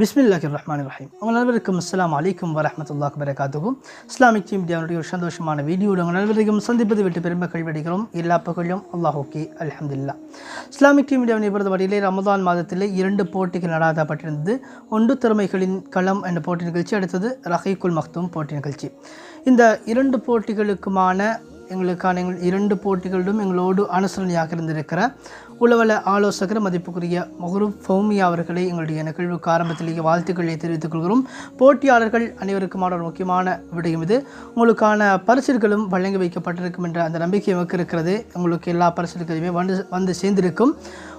பிஸ்மில்லாஹி ரஹ்மான் ரஹீம் உங்கள் அனைவருக்கும் அஸ்லாம் அலைக்கும் வரமத்துல்லாஹ் வரகாத்துக்கும் இஸ்லாமிக் டீம் மீடியாவுடைய ஒரு சந்தோஷமான வீடியோ உங்கள் அனைவரையும் சந்திப்பது விட்டு பெருமக்கள் வெடிக்கிறோம் எல்லா பகலும் அல்லாஹோக்கி அலமதுல்லா இஸ்லாமிக் டீம் மீடியாவினை பொறுத்தவரையிலே ரமதான் மாதத்திலே இரண்டு போட்டிகள் நடாத்தப்பட்டிருந்தது. ஒன்று திறமைகளின் களம் என்ற போட்டி நிகழ்ச்சி அடுத்தது ரஹீக்குல் மக்தும் போட்டி நிகழ்ச்சி. இந்த இரண்டு போட்டிகளுக்குமான எங்களுக்கான எங்கள் இரண்டு போட்டிகளிலும் எங்களோடு அனுசரணையாக இருந்திருக்கிற உளவல ஆலோசகர் மதிப்புக்குரிய மொஹரூப் ஃபௌமியா அவர்களை எங்களுடைய நிகழ்வுக்கு ஆரம்பத்திலேயே வாழ்த்துக்களை தெரிவித்துக் கொள்கிறோம். போட்டியாளர்கள் அனைவருக்குமான ஒரு முக்கியமான விடயம் இது. உங்களுக்கான பரிசுகளும் வழங்கி வைக்கப்பட்டிருக்கும் என்ற அந்த நம்பிக்கை எமக்கு இருக்கிறது. உங்களுக்கு எல்லா பரிசுகளுமே வந்து வந்து சேர்ந்திருக்கும்.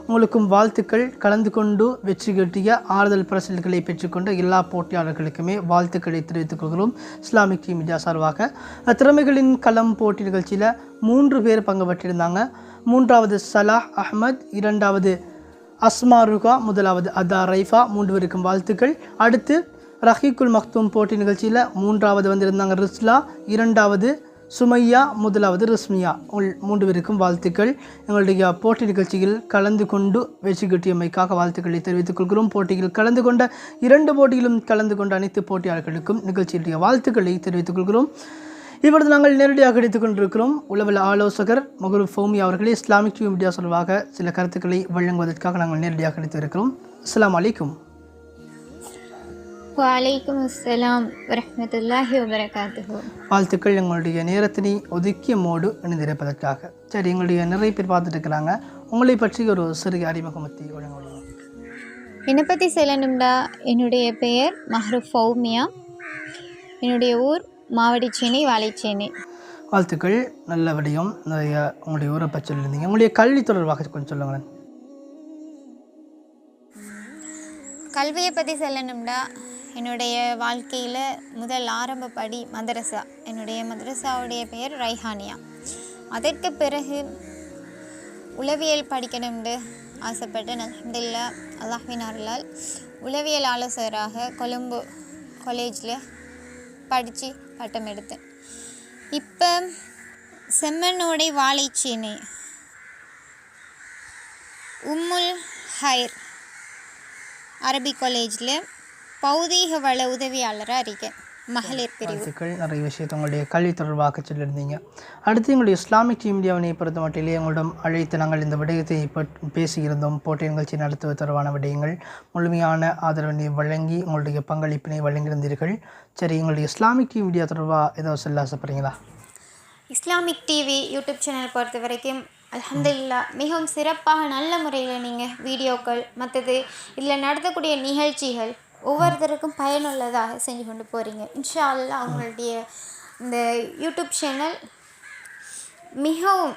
உங்களுக்கும் வாழ்த்துக்கள். கலந்து கொண்டு வெற்றி கட்டிய ஆறுதல் பரிசல்களை பெற்றுக்கொண்ட எல்லா போட்டியாளர்களுக்குமே வாழ்த்துக்களை தெரிவித்துக் கொள்கிறோம். இஸ்லாமிக் டீம் இந்தியா சார்பாக. திறமைகளின் களம் போட்டி நிகழ்ச்சியில் மூன்று பேர் பங்கு பெற்றிருந்தாங்க. மூன்றாவது சலாஹ் அஹ்மத் இரண்டாவது அஸ்மா ருகா முதலாவது அதா ரைஃபா. மூன்று பேருக்கும் வாழ்த்துக்கள். அடுத்து ரஹீக்குல் மக்தூம் போட்டி நிகழ்ச்சியில் மூன்றாவது வந்திருந்தாங்க ரிஸ்லா இரண்டாவது சுமையா முதலாவது ரிஸ்மியா உங்கள் மூன்று பேருக்கும் வாழ்த்துக்கள். எங்களுடைய போட்டி நிகழ்ச்சியில் கலந்து கொண்டு வெற்றி கட்டியமைக்காக வாழ்த்துக்களை தெரிவித்துக் கொள்கிறோம். போட்டியில் கலந்து கொண்ட இரண்டு போட்டியிலும் கலந்து கொண்ட அனைத்து போட்டியாளர்களுக்கும் நிகழ்ச்சியுடைய வாழ்த்துக்களை தெரிவித்துக் கொள்கிறோம். இப்பொழுது நாங்கள் நேரடியாக எடுத்துக் கொண்டிருக்கிறோம். உளவல ஆலோசகர் மகுரு ஃபோமி அவர்களே இஸ்லாமிக் டிவி மீடியா சொல்வாக சில கருத்துக்களை வழங்குவதற்காக நாங்கள் நேரடியாக கிடைத்து இருக்கிறோம் அஸ்ஸலாமு அலைக்கும். வலைக்கும் அஸ்ஸலாம் வரஹ்மத்துல்லாஹி வபரகாத்துஹு வாழ்த்துக்கள். எங்களுடைய நேரத்தினை ஒதுக்கிய மோடு இணைந்திருப்பதற்காக. சரி எங்களுடைய நிறைய பேர் பார்த்துட்டு இருக்கிறாங்க உங்களை பற்றி ஒரு சிறிய அறிமுகமத்தை வழங்க என்னை பற்றி சொல்லணும்டா என்னுடைய பெயர் மஹ்ரூப் ஃபௌமியா. என்னுடைய ஊர் மாவடிச்சேனை வாழைச்சேனை. வாழ்த்துக்கள். நல்ல விடயம். நிறைய உங்களுடைய ஊரை பற்றி சொல்லியிருந்தீங்க. உங்களுடைய கல்வி தொடர்பாக கொஞ்சம் சொல்லுங்களேன். கல்வியை பற்றி சொல்லணும்டா என்னுடைய வாழ்க்கையில் முதல் ஆரம்ப படி மதரசா என்னுடைய மதரசாவுடைய பெயர் ரைஹானியா. அதற்கு பிறகு உளவியல் படிக்கணும்னு ஆசைப்பட்டு அல்ஹம்துலில்லா அல்லாஹ்வின் அருளால் உளவியல் ஆலோசகராக கொழும்பு காலேஜில் படித்து பட்டம் எடுத்தேன். இப்போ செம்மனோடை வாழைச்சேனை உம்முல் ஹைர் அரபி காலேஜில் பௌதீக வள உதவியாளராக இருக்கேன் மகளிர் பிரிவு. வாழ்த்துக்கள் நிறைய விஷயத்தை உங்களுடைய கல்வி தொடர்பாக சொல்லியிருந்தீங்க. அடுத்து எங்களுடைய இஸ்லாமிக் இந்தியாவினை பொறுத்த மட்டிலே எங்களிடம் அழைத்து நாங்கள் இந்த விடயத்தை பேசியிருந்தோம் போட்டி நிகழ்ச்சி நடத்துவது தொடர்பான விடயங்கள் முழுமையான ஆதரவினை வழங்கி உங்களுடைய பங்களிப்பினை வழங்கியிருந்தீர்கள். சரி எங்களுடைய இஸ்லாமிக் மீடியா தொடர்பாக ஏதாவது சொல்ல ஆசைப்படுறீங்களா? இஸ்லாமிக் டிவி யூடியூப் சேனல் பொறுத்த வரைக்கும் அல்ஹம்துலில்லா மிகவும் சிறப்பாக நல்ல முறையில் நீங்கள் வீடியோக்கள் மற்றது இதில் நடத்தக்கூடிய நிகழ்ச்சிகள் ஒவ்வொருத்தருக்கும் பயனுள்ளதாக செஞ்சு கொண்டு போகிறீங்க இன்ஷா அவங்களுடைய இந்த யூடியூப் சேனல் மிகவும்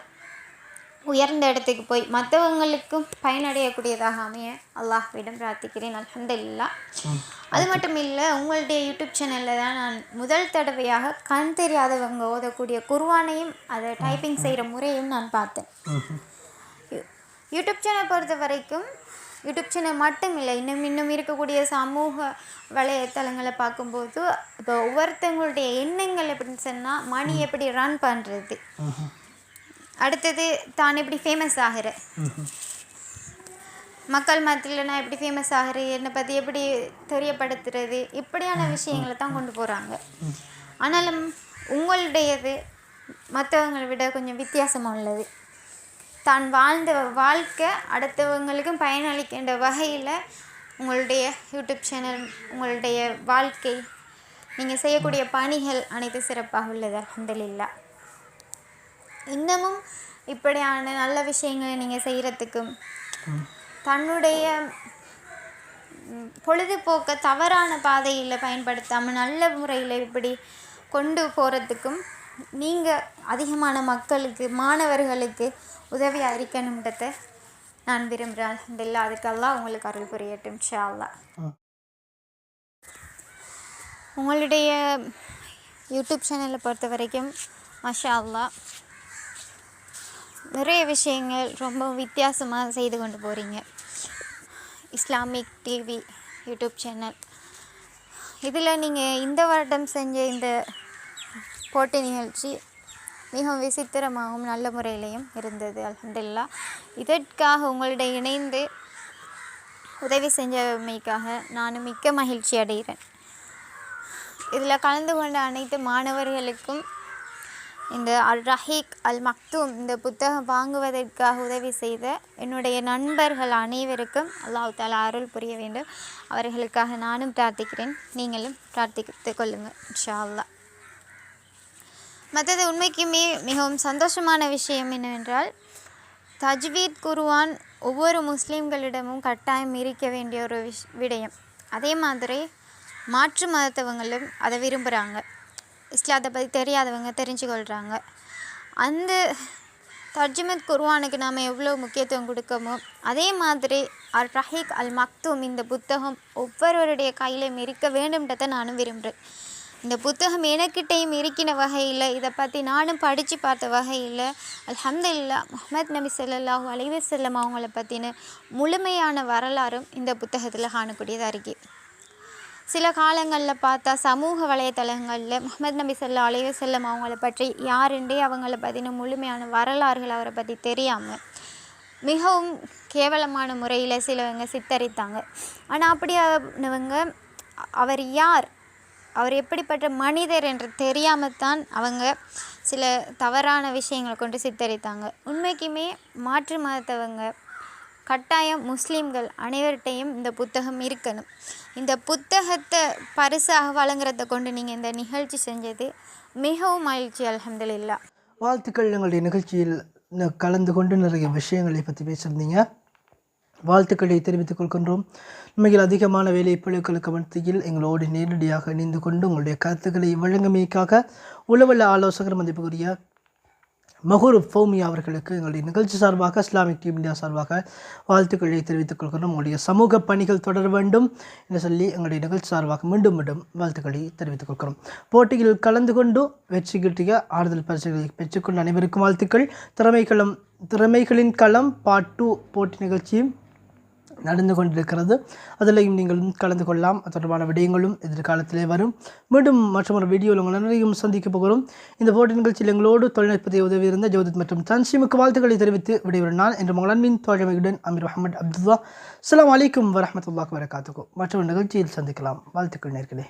உயர்ந்த இடத்துக்கு போய் மற்றவங்களுக்கும் பயனடையக்கூடியதாக அமைய அல்லாஹ்விடம் பிரார்த்திக்கிறேன். அல்ஹம்துலில்லா. அது மட்டும் இல்லை உங்களுடைய யூடியூப் சேனலில் தான் நான் முதல் தடவையாக கண் தெரியாதவங்க ஓதக்கூடிய குர்வானையும் அதை டைப்பிங் செய்கிற முறையும் நான் பார்த்தேன். யூ- யூடியூப் சேனல் பொறுத்த வரைக்கும் யூடியூப் சேனல் மட்டும் இல்லை இன்னும் இன்னும் இருக்கக்கூடிய சமூக வலைத்தளங்களை பார்க்கும்போது இப்போ ஒவ்வொருத்தவங்களுடைய எண்ணங்கள் எப்படின்னு சொன்னால் மணி எப்படி ரன் பண்ணுறது அடுத்தது தான் எப்படி ஃபேமஸ் ஆகிற? மக்கள் மத்தியில் நான் எப்படி ஃபேமஸ் ஆகிறது என்னை பற்றி எப்படி தெரியப்படுத்துறது? இப்படியான விஷயங்களை தான் கொண்டு போகிறாங்க ஆனாலும் உங்களுடையது மற்றவங்களை விட கொஞ்சம் வித்தியாசமாக உள்ளது. தான் வாழ்ந்த வாழ்க்கை அடுத்தவங்களுக்கும் பயனளிக்கின்ற வகையில் உங்களுடைய யூடியூப் சேனல் உங்களுடைய வாழ்க்கை நீங்கள் செய்யக்கூடிய பணிகள் அனைத்து சிறப்பாக உள்ளது. அல்ஹம்துலில்லா. இன்னமும் இப்படியான நல்ல விஷயங்களை நீங்கள் செய்கிறதுக்கும் தன்னுடைய பொழுதுபோக்க பொழுதுபோக்கை தவறான பாதையில் பயன்படுத்தாமல் நல்ல முறையில் இப்படி கொண்டு போகிறதுக்கும் நீங்கள் அதிகமான மக்களுக்கு மாணவர்களுக்கு உதவியாக இருக்கணுன்றதை நான் விரும்புகிறேன் அல்ஹம்துலில்லாஹ் அதுக்கெல்லாம் உங்களுக்கு அருள் புரியட்டும் அல்லாஹ் உங்களுடைய யூடியூப் சேனலை பொறுத்த வரைக்கும் மஷா நிறைய விஷயங்கள் ரொம்ப வித்தியாசமாக செய்து கொண்டு போகிறீங்க இஸ்லாமிக் டிவி யூடியூப் சேனல். இதில் நீங்கள் இந்த வருடம் செஞ்ச இந்த போட்டி நிகழ்ச்சி மிகவும் விசித்திரமாகவும் நல்ல முறையிலையும் இருந்தது அலமதுல்லா இதற்காக உங்களுடைய இணைந்து உதவி செஞ்சமைக்காக நான் மிக்க மகிழ்ச்சி அடைகிறேன். இதில் கலந்து கொண்ட அனைத்து மாணவர்களுக்கும் இந்த அல் ரஹீக் அல் மக்தூம் இந்த புத்தகம் வாங்குவதற்காக உதவி செய்த என்னுடைய நண்பர்கள் அனைவருக்கும் அல்லாஹ் தாலா அருள் புரிய வேண்டும். அவர்களுக்காக நானும் பிரார்த்திக்கிறேன். நீங்களும் பிரார்த்தித்து கொள்ளுங்கள் இன்ஷா அல்லாஹ். மற்றது உண்மைக்குமே மிகவும் சந்தோஷமான விஷயம் என்னவென்றால் தஜ்வீத் குருவான் ஒவ்வொரு முஸ்லீம்களிடமும் கட்டாயம் இருக்க வேண்டிய ஒரு விஷ் விடயம். அதே மாதிரி மாற்று மதத்தவங்களும் அதை விரும்புகிறாங்க இஸ்லாத்தை பற்றி தெரியாதவங்க தெரிஞ்சுக்கொள்கிறாங்க அந்த தர்ஜுமத் குர்வானுக்கு நாம் எவ்வளோ முக்கியத்துவம் கொடுக்கமோ அதே மாதிரி அல் ரஹீக் அல் மக்தூம் இந்த புத்தகம் ஒவ்வொருவருடைய கையிலையும் இருக்க வேண்டும்ன்றதை நானும் விரும்புகிறேன் இந்த புத்தகம் எனக்கிட்டையும் இருக்கின வகையில் இதை பற்றி நானும் படித்து பார்த்த வகையில் அல்ஹம்துலில்லா முஹம்மத் நபி ஸல்லல்லாஹு அலைஹி வஸல்லம் அவங்கள பற்றின முழுமையான வரலாறும் இந்த புத்தகத்தில் காணக்கூடியதாக இருக்குது சில காலங்களில் பார்த்தா சமூக வலைத்தளங்களில் முகமது நபி ஸல்லல்லாஹு அலைஹி வஸல்லம் அவங்கள பற்றி யாருண்டே அவங்கள பற்றின முழுமையான வரலாறுகள் அவரை பற்றி தெரியாமல் மிகவும் கேவலமான முறையில் சிலவங்க சித்தரித்தாங்க. ஆனால் அப்படியானவங்க அவர் யார்? அவர் எப்படிப்பட்ட மனிதர் என்று தெரியாமல் தான் அவங்க சில தவறான விஷயங்களை கொண்டு சித்தரித்தாங்க. உண்மைக்குமே மாற்று மதத்தவங்க கட்டாயம் முஸ்லீம்கள் அனைவர்கிட்டையும் இந்த புத்தகம் இருக்கணும். இந்த புத்தகத்தை பரிசாக வழங்குறத கொண்டு நீங்கள் இந்த நிகழ்ச்சி செஞ்சது மிகவும் மகிழ்ச்சி அலமதுல்லா வாழ்த்துக்கள். எங்களுடைய நிகழ்ச்சியில் கலந்து கொண்டு நிறைய விஷயங்களை பற்றி பேசியிருந்தீங்க. வாழ்த்துக்களை தெரிவித்துக் கொள்கின்றோம். உண்மையில் அதிகமான வேலைப்பழுக்களுக்கு மத்தியில் எங்களோடு நேரடியாக இணைந்து கொண்டு உங்களுடைய கருத்துக்களை வழங்குமைக்காக உளவல்ல ஆலோசகர் மதிப்புக்குரிய மஹூர் ஃபௌமியா அவர்களுக்கு எங்களுடைய நிகழ்ச்சி சார்பாக இஸ்லாமிக் டீம் இந்தியா சார்பாக வாழ்த்துக்களை தெரிவித்துக் கொள்கிறோம் உங்களுடைய சமூக பணிகள் தொடர வேண்டும் என்று சொல்லி எங்களுடைய நிகழ்ச்சி சார்பாக மீண்டும் மீண்டும் வாழ்த்துக்களை தெரிவித்துக் கொள்கிறோம். போட்டியில் கலந்து கொண்டு வெற்றி கிட்டிய ஆறுதல் பரிசுகளை பெற்றுக்கொண்ட அனைவருக்கும் வாழ்த்துக்கள். திறமைகளும் திறமைகளின் களம் பாட்டு போட்டி நிகழ்ச்சியும் நடந்து கொண்டிருக்கிறது. அதிலையும் நீங்களும் கலந்து கொள்ளலாம். தொடர்பான விடயங்களும் எதிர்காலத்திலே வரும். மீண்டும் மற்றொரு வீடியோவில் உங்கள் நன்றியும் சந்திக்க போகிறோம். இந்த போட்டி நிகழ்ச்சியில் எங்களோடு தொழில்நுட்பத்தை உதவி இருந்த ஜோதித் மற்றும் தன்ஷிமுக்கு வாழ்த்துக்களை தெரிவித்து விடைபெறும் நான் என்று உங்கள் அன்பின் தோழமையுடன் அமீர் முகமது அப்துல்லா. அஸ்ஸலாமு அலைக்கும் வரை காத்துக்கும் மற்றொரு நிகழ்ச்சியில் சந்திக்கலாம். வாழ்த்துக்கள் நேர்களே.